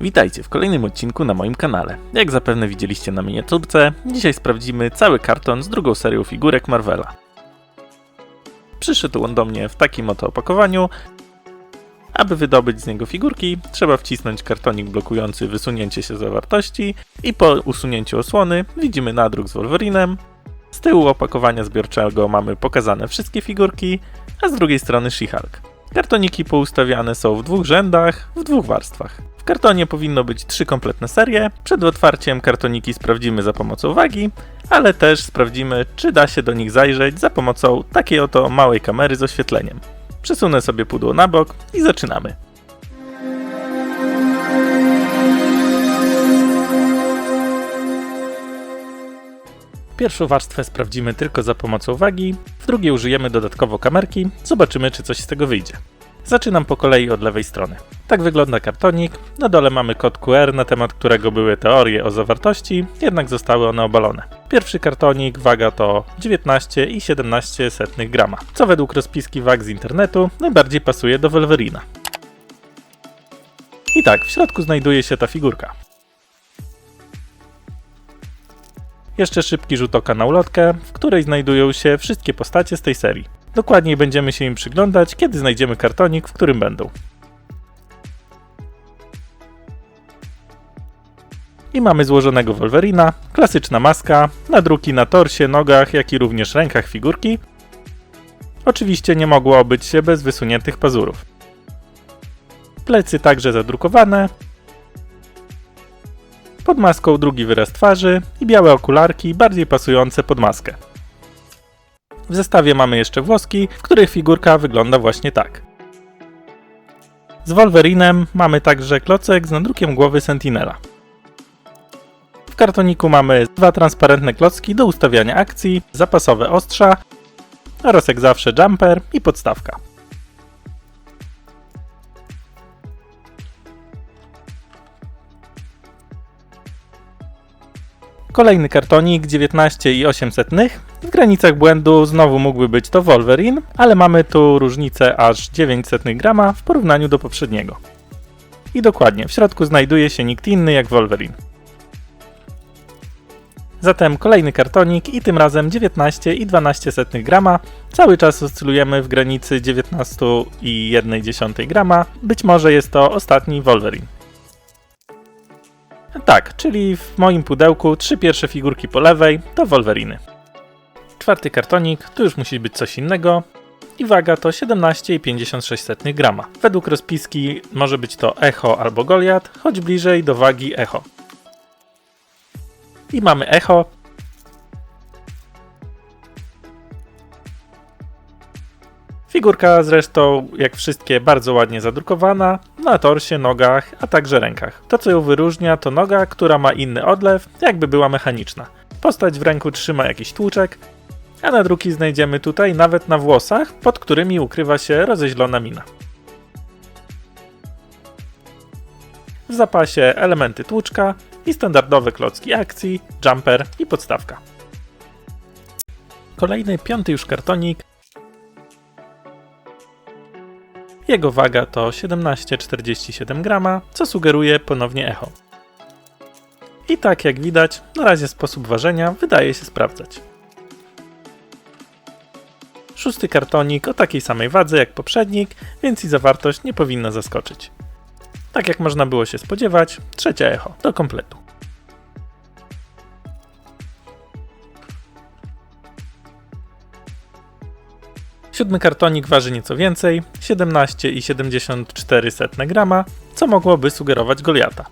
Witajcie w kolejnym odcinku na moim kanale. Jak zapewne widzieliście na miniaturce, dzisiaj sprawdzimy cały karton z drugą serią figurek Marvela. Przyszedł on do mnie w takim oto opakowaniu. Aby wydobyć z niego figurki, trzeba wcisnąć kartonik blokujący wysunięcie się zawartości i po usunięciu osłony widzimy nadruk z Wolverinem. Z tyłu opakowania zbiorczego mamy pokazane wszystkie figurki, a z drugiej strony She-Hulk. Kartoniki poustawiane są w dwóch rzędach, w dwóch warstwach. W kartonie powinno być trzy kompletne serie. Przed otwarciem kartoniki sprawdzimy za pomocą wagi, ale też sprawdzimy, czy da się do nich zajrzeć za pomocą takiej oto małej kamery z oświetleniem. Przesunę sobie pudło na bok i zaczynamy. Pierwszą warstwę sprawdzimy tylko za pomocą wagi, drugiej użyjemy dodatkowo kamerki, zobaczymy czy coś z tego wyjdzie. Zaczynam po kolei od lewej strony. Tak wygląda kartonik. Na dole mamy kod QR, na temat którego były teorie o zawartości, jednak zostały one obalone. Pierwszy kartonik, waga to 19,17 grama, co według rozpiski wag z internetu najbardziej pasuje do Wolverina. I tak, w środku znajduje się ta figurka. Jeszcze szybki rzut oka na ulotkę, w której znajdują się wszystkie postacie z tej serii. Dokładniej będziemy się im przyglądać, kiedy znajdziemy kartonik, w którym będą. I mamy złożonego Wolverina, klasyczna maska, nadruki na torsie, nogach, jak i również rękach figurki. Oczywiście nie mogło obyć się bez wysuniętych pazurów. Plecy także zadrukowane. Pod maską drugi wyraz twarzy i białe okularki, bardziej pasujące pod maskę. W zestawie mamy jeszcze włoski, w których figurka wygląda właśnie tak. Z Wolverinem mamy także klocek z nadrukiem głowy Sentinela. W kartoniku mamy dwa transparentne klocki do ustawiania akcji, zapasowe ostrza oraz jak zawsze jumper i podstawka. Kolejny kartonik 19,8. W granicach błędu znowu mógłby być to Wolverine, ale mamy tu różnicę aż 900 grama w porównaniu do poprzedniego. I dokładnie, w środku znajduje się nikt inny jak Wolverine. Zatem kolejny kartonik i tym razem 19,12 grama. Cały czas oscylujemy w granicy 19,1 grama. Być może jest to ostatni Wolverine. Tak, czyli w moim pudełku trzy pierwsze figurki po lewej to Wolveriny. Czwarty kartonik, tu już musi być coś innego. I waga to 17,56 grama. Według rozpiski może być to Echo albo Goliat, choć bliżej do wagi Echo. I mamy Echo. Figurka zresztą, jak wszystkie, bardzo ładnie zadrukowana, na torsie, nogach, a także rękach. To co ją wyróżnia to noga, która ma inny odlew, jakby była mechaniczna. Postać w ręku trzyma jakiś tłuczek, a nadruki znajdziemy tutaj nawet na włosach, pod którymi ukrywa się rozeźlona mina. W zapasie elementy tłuczka i standardowe klocki akcji, jumper i podstawka. Kolejny, piąty już kartonik. Jego waga to 17,47 grama, co sugeruje ponownie echo. I tak jak widać, na razie sposób ważenia wydaje się sprawdzać. Szósty kartonik o takiej samej wadze jak poprzednik, więc i zawartość nie powinna zaskoczyć. Tak jak można było się spodziewać, trzecia echo do kompletu. Siódmy kartonik waży nieco więcej 17,74 grama, co mogłoby sugerować Goliata.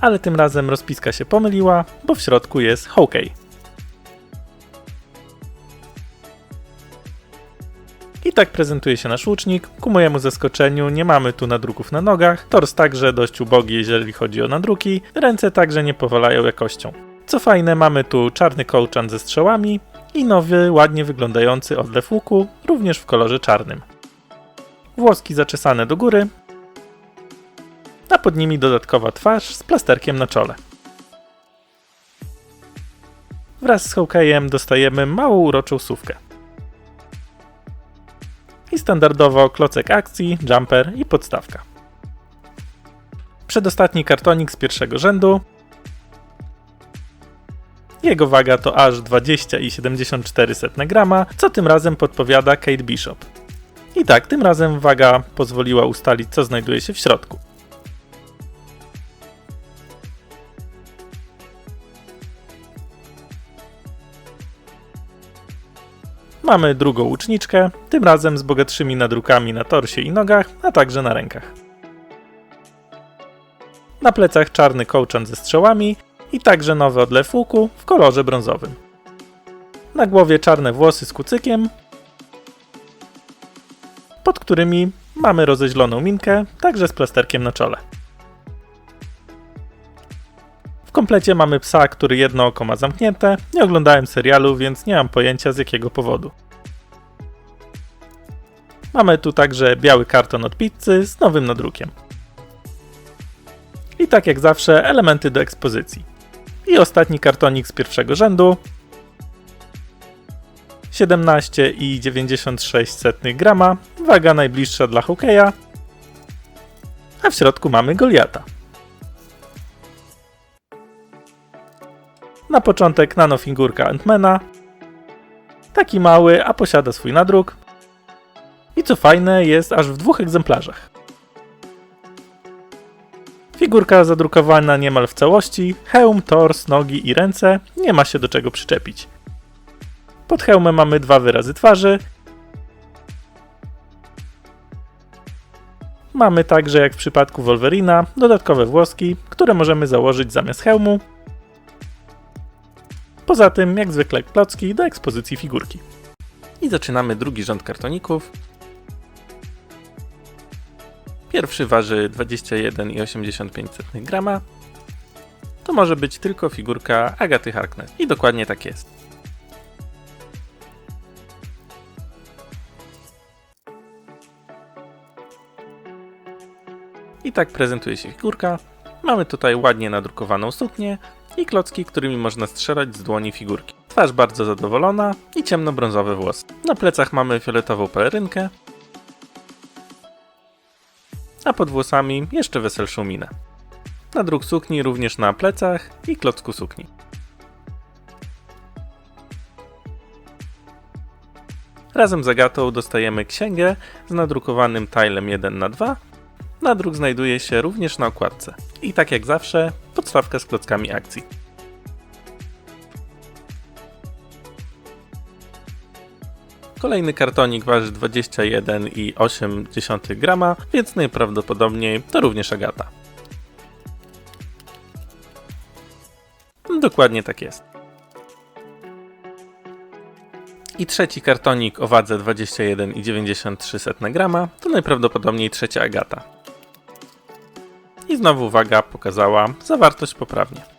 Ale tym razem rozpiska się pomyliła, bo w środku jest Hawkeye. I tak prezentuje się nasz łucznik. Ku mojemu zaskoczeniu nie mamy tu nadruków na nogach, tors także dość ubogi jeżeli chodzi o nadruki, ręce także nie powalają jakością. Co fajne, mamy tu czarny kołczan ze strzałami i nowy, ładnie wyglądający odlew łuku, również w kolorze czarnym. Włoski zaczesane do góry, a pod nimi dodatkowa twarz z plasterkiem na czole. Wraz z Hawkeye'em dostajemy małą uroczą sówkę. I standardowo klocek akcji, jumper i podstawka. Przedostatni kartonik z pierwszego rzędu. Jego waga to aż 20,74 grama, co tym razem podpowiada Kate Bishop. I tak, tym razem waga pozwoliła ustalić, co znajduje się w środku. Mamy drugą łuczniczkę, tym razem z bogatszymi nadrukami na torsie i nogach, a także na rękach. Na plecach czarny kołczan ze strzałami i także nowy odlew łuku w kolorze brązowym. Na głowie czarne włosy z kucykiem, pod którymi mamy rozeźloną minkę, także z plasterkiem na czole. W komplecie mamy psa, który jedno oko ma zamknięte. Nie oglądałem serialu, więc nie mam pojęcia z jakiego powodu. Mamy tu także biały karton od pizzy z nowym nadrukiem. I tak jak zawsze, elementy do ekspozycji. I ostatni kartonik z pierwszego rzędu. 17,96 grama, waga najbliższa dla hokeja, a w środku mamy Goliata. Na początek nanofigurka Antmana. Taki mały, a posiada swój nadruk. I co fajne, jest aż w dwóch egzemplarzach. Figurka zadrukowana niemal w całości, hełm, tors, nogi i ręce, nie ma się do czego przyczepić. Pod hełmem mamy dwa wyrazy twarzy. Mamy także, jak w przypadku Wolverina, dodatkowe włoski, które możemy założyć zamiast hełmu. Poza tym, jak zwykle, klocki do ekspozycji figurki. I zaczynamy drugi rząd kartoników. Pierwszy waży 21,85 grama. To może być tylko figurka Agaty Harkness. I dokładnie tak jest. I tak prezentuje się figurka. Mamy tutaj ładnie nadrukowaną suknię i klocki, którymi można strzelać z dłoni figurki. Twarz bardzo zadowolona i ciemnobrązowe włosy. Na plecach mamy fioletową pelerynkę, a pod włosami jeszcze weselszą minę. Nadruk sukni również na plecach i klocku sukni. Razem z Agatą dostajemy księgę z nadrukowanym tilem 1 na 2 Nadruk znajduje się również na okładce. I tak jak zawsze, podstawka z klockami akcji. Kolejny kartonik waży 21,8 grama, więc najprawdopodobniej to również Agata. Dokładnie tak jest. I trzeci kartonik o wadze 21,93 grama to najprawdopodobniej trzecia Agata. I znowu waga pokazała zawartość poprawnie.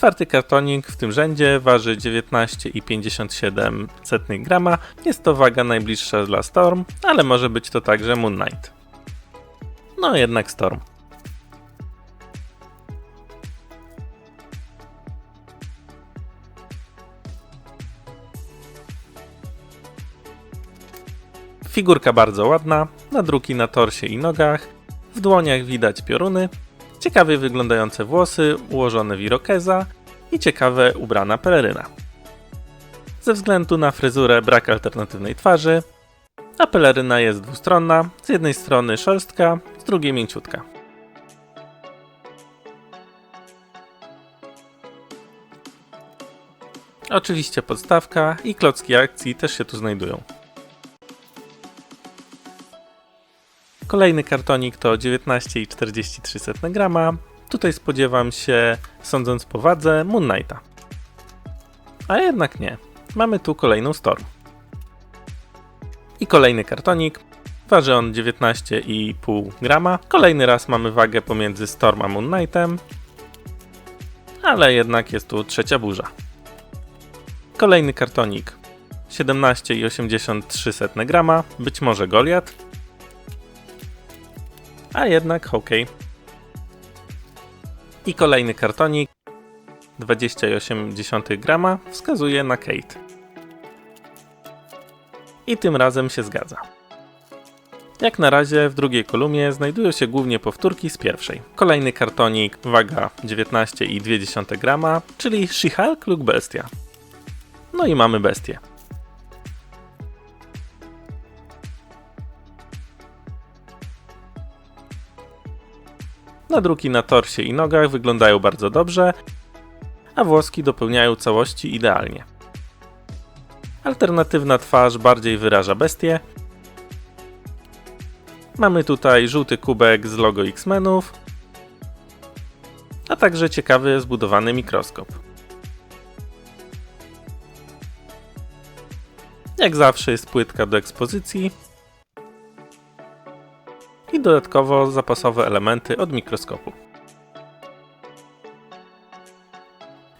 Czwarty kartonik w tym rzędzie waży 19,57 grama. Jest to waga najbliższa dla Storm, ale może być to także Moon Knight. No jednak Storm. Figurka bardzo ładna, nadruki na torsie i nogach, w dłoniach widać pioruny, ciekawie wyglądające włosy ułożone w irokeza i ciekawe ubrana peleryna. Ze względu na fryzurę brak alternatywnej twarzy, a peleryna jest dwustronna, z jednej strony szorstka, z drugiej mięciutka. Oczywiście podstawka i klocki akcji też się tu znajdują. Kolejny kartonik to 19,43 grama. Tutaj spodziewam się, sądząc po wadze, Moon Knighta. A jednak nie. Mamy tu kolejną Storm. I kolejny kartonik. Waży on 19,5 grama. Kolejny raz mamy wagę pomiędzy Storm a Moon Knightem. Ale jednak jest tu trzecia burza. Kolejny kartonik. 17,83 grama. Być może Goliat a jednak hokej. I kolejny kartonik 28 grama wskazuje na Kate. I tym razem się zgadza. Jak na razie w drugiej kolumnie znajdują się głównie powtórki z pierwszej. Kolejny kartonik, waga 19,2 grama, czyli She-Hulk lub Bestia. No i mamy bestię. Nadruki na torsie i nogach wyglądają bardzo dobrze, a włoski dopełniają całości idealnie. Alternatywna twarz bardziej wyraża bestię. Mamy tutaj żółty kubek z logo X-Menów, a także ciekawy zbudowany mikroskop. Jak zawsze jest płytka do ekspozycji dodatkowo zapasowe elementy od mikroskopu.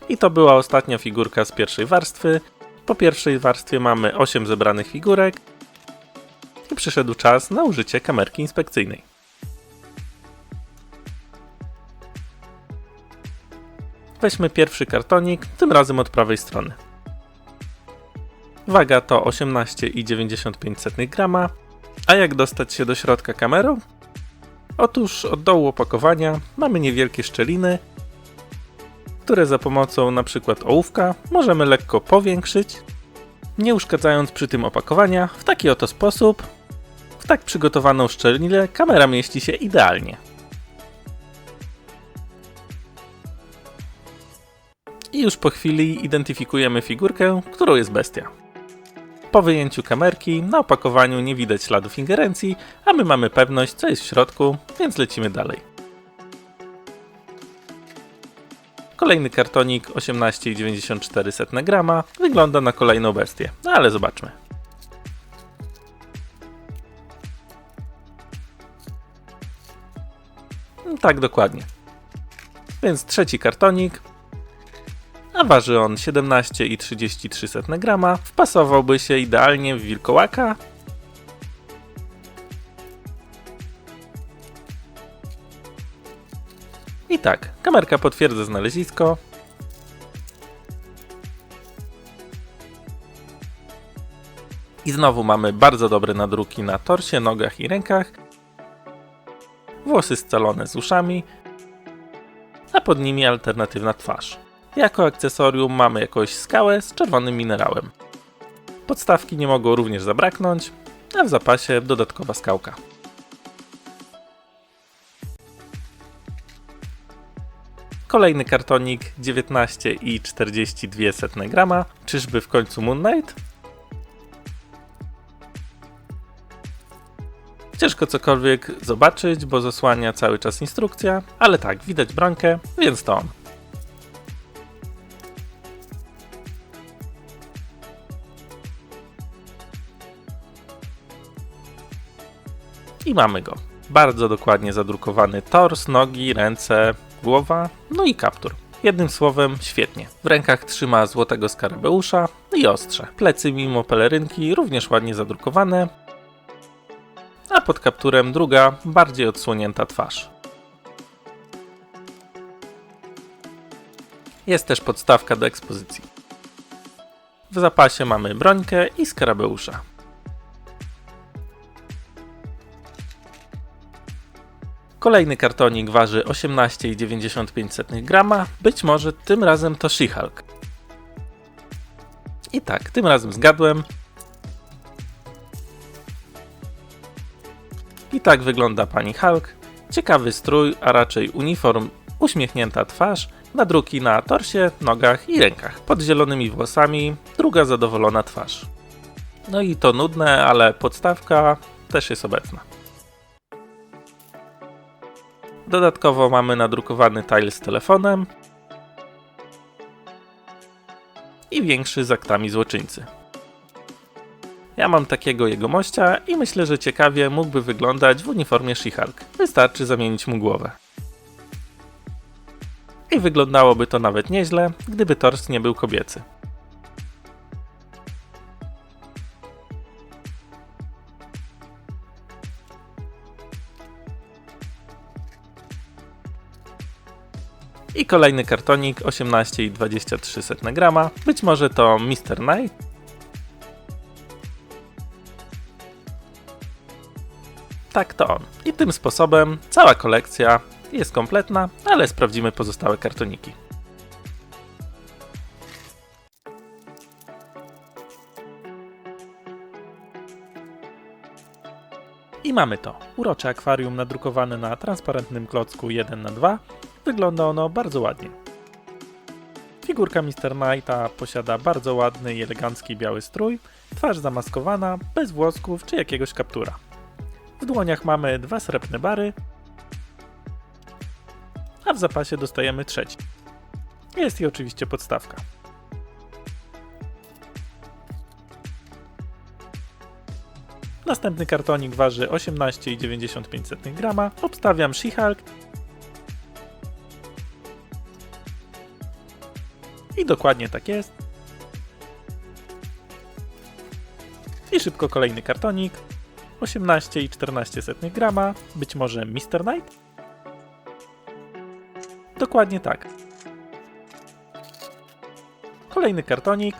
I to była ostatnia figurka z pierwszej warstwy. Po pierwszej warstwie mamy 8 zebranych figurek i przyszedł czas na użycie kamerki inspekcyjnej. Weźmy pierwszy kartonik, tym razem od prawej strony. Waga to 18,95 grama, a jak dostać się do środka kamerą? Otóż od dołu opakowania mamy niewielkie szczeliny, które za pomocą np. ołówka możemy lekko powiększyć, nie uszkadzając przy tym opakowania w taki oto sposób. W tak przygotowaną szczelinę kamera mieści się idealnie. I już po chwili identyfikujemy figurkę, którą jest bestia. Po wyjęciu kamerki na opakowaniu nie widać śladów ingerencji, a my mamy pewność co jest w środku, więc lecimy dalej. Kolejny kartonik 18,94 grama wygląda na kolejną bestię, no ale zobaczmy. Tak dokładnie. Więc trzeci kartonik, a waży on 17,33 grama, wpasowałby się idealnie w wilkołaka I tak, kamerka potwierdza znalezisko. I znowu mamy bardzo dobre nadruki na torsie, nogach i rękach. Włosy scalone z uszami, a pod nimi alternatywna twarz. Jako akcesorium mamy jakąś skałę z czerwonym minerałem. Podstawki nie mogą również zabraknąć, a w zapasie dodatkowa skałka. Kolejny kartonik 19,42 grama. Czyżby w końcu Moon Knight? Ciężko cokolwiek zobaczyć, bo zasłania cały czas instrukcja, ale tak, widać bronkę, więc to on. I mamy go. Bardzo dokładnie zadrukowany tors, nogi, ręce, głowa, no i kaptur. Jednym słowem, świetnie. W rękach trzyma złotego skarabeusza i ostrze. Plecy mimo pelerynki również ładnie zadrukowane, a pod kapturem druga, bardziej odsłonięta twarz. Jest też podstawka do ekspozycji. W zapasie mamy brońkę i skarabeusza. Kolejny kartonik waży 18,95 grama. Być może tym razem to She-Hulk. I tak, tym razem zgadłem. I tak wygląda pani Hulk. Ciekawy strój, a raczej uniform, uśmiechnięta twarz, nadruki na torsie, nogach i rękach. Pod zielonymi włosami, druga zadowolona twarz. No i to nudne, ale podstawka też jest obecna. Dodatkowo mamy nadrukowany tile z telefonem i większy z aktami złoczyńcy. Ja mam takiego jegomościa i myślę, że ciekawie mógłby wyglądać w uniformie She-Hulk. Wystarczy zamienić mu głowę. I wyglądałoby to nawet nieźle, gdyby tors nie był kobiecy. Kolejny kartonik 18,23 grama. Być może to Mr. Knight. Tak to on. I tym sposobem cała kolekcja jest kompletna, ale sprawdzimy pozostałe kartoniki. I mamy to. Urocze akwarium nadrukowane na transparentnym klocku 1 na 2 Wygląda ono bardzo ładnie. Figurka Mr. Knighta posiada bardzo ładny i elegancki biały strój, twarz zamaskowana, bez włosków czy jakiegoś kaptura. W dłoniach mamy dwa srebrne bary, a w zapasie dostajemy trzeci. Jest i oczywiście podstawka. Następny kartonik waży 18,95 grama. Obstawiam She-Hulk. Dokładnie tak jest. I szybko kolejny kartonik. 18,14 grama. Być może Mr. Knight? Dokładnie tak. Kolejny kartonik.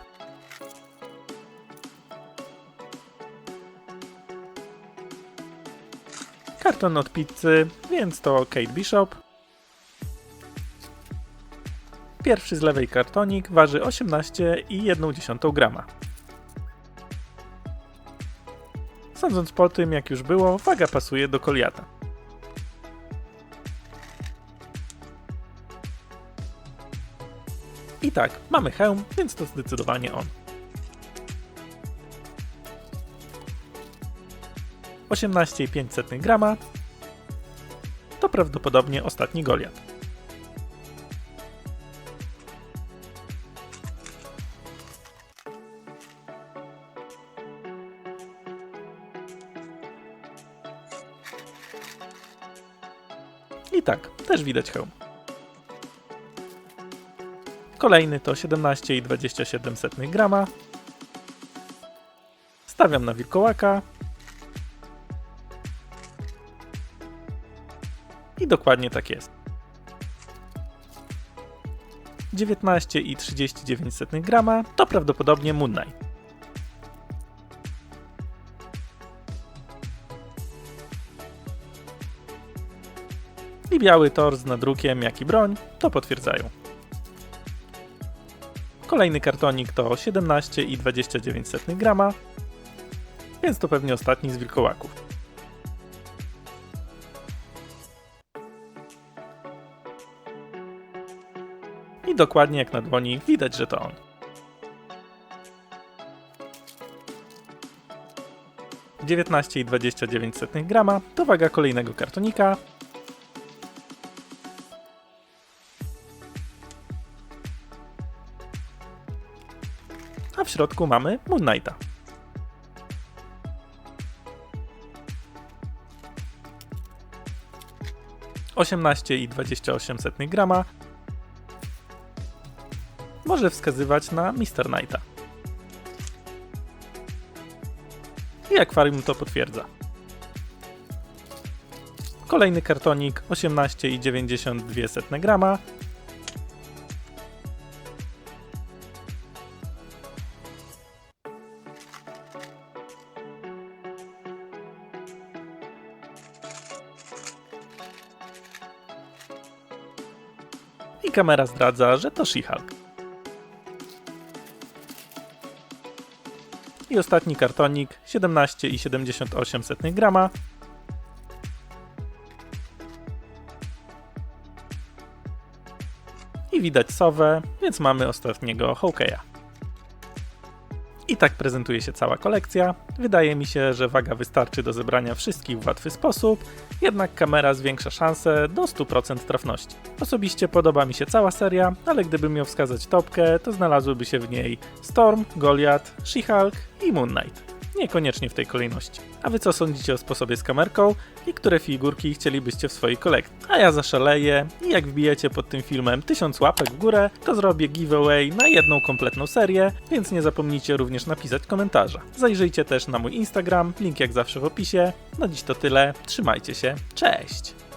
Karton od pizzy, więc to Kate Bishop. Pierwszy z lewej kartonik waży 18,1 grama. Sądząc po tym, jak już było, waga pasuje do koliata. I tak, mamy hełm, więc to zdecydowanie on. 18,5 grama to prawdopodobnie ostatni Goliat. Też widać hełm. Kolejny to 17,27 grama. Stawiam na wilkołaka. I dokładnie tak jest. 19,39 grama to prawdopodobnie Moon Knight. Biały tor z nadrukiem, jak i broń to potwierdzają. Kolejny kartonik to 17,29 grama, więc to pewnie ostatni z wilkołaków. I dokładnie jak na dłoni widać, że to on. I dwadzieścia dziewięć grama to waga kolejnego kartonika, środku mamy Moon Knighta. Osiemnaście i 28 grama może wskazywać na Mr. Knighta. I akwarium to potwierdza. Kolejny kartonik 18,92 grama i kamera zdradza, że to She-Hulk. I ostatni kartonik 17,78 grama. I widać sowę, więc mamy ostatniego Hawkeya. I tak prezentuje się cała kolekcja. Wydaje mi się, że waga wystarczy do zebrania wszystkich w łatwy sposób, jednak kamera zwiększa szanse do 100% trafności. Osobiście podoba mi się cała seria, ale gdybym miał wskazać topkę, to znalazłyby się w niej Storm, Goliath, She-Hulk i Moon Knight. Niekoniecznie w tej kolejności. A wy co sądzicie o sposobie z kamerką i które figurki chcielibyście w swojej kolekcji? A ja zaszaleję i jak wbijecie pod tym filmem 1000 łapek w górę, to zrobię giveaway na jedną kompletną serię, więc nie zapomnijcie również napisać komentarza. Zajrzyjcie też na mój Instagram, link jak zawsze w opisie. Na dziś to tyle, trzymajcie się, cześć!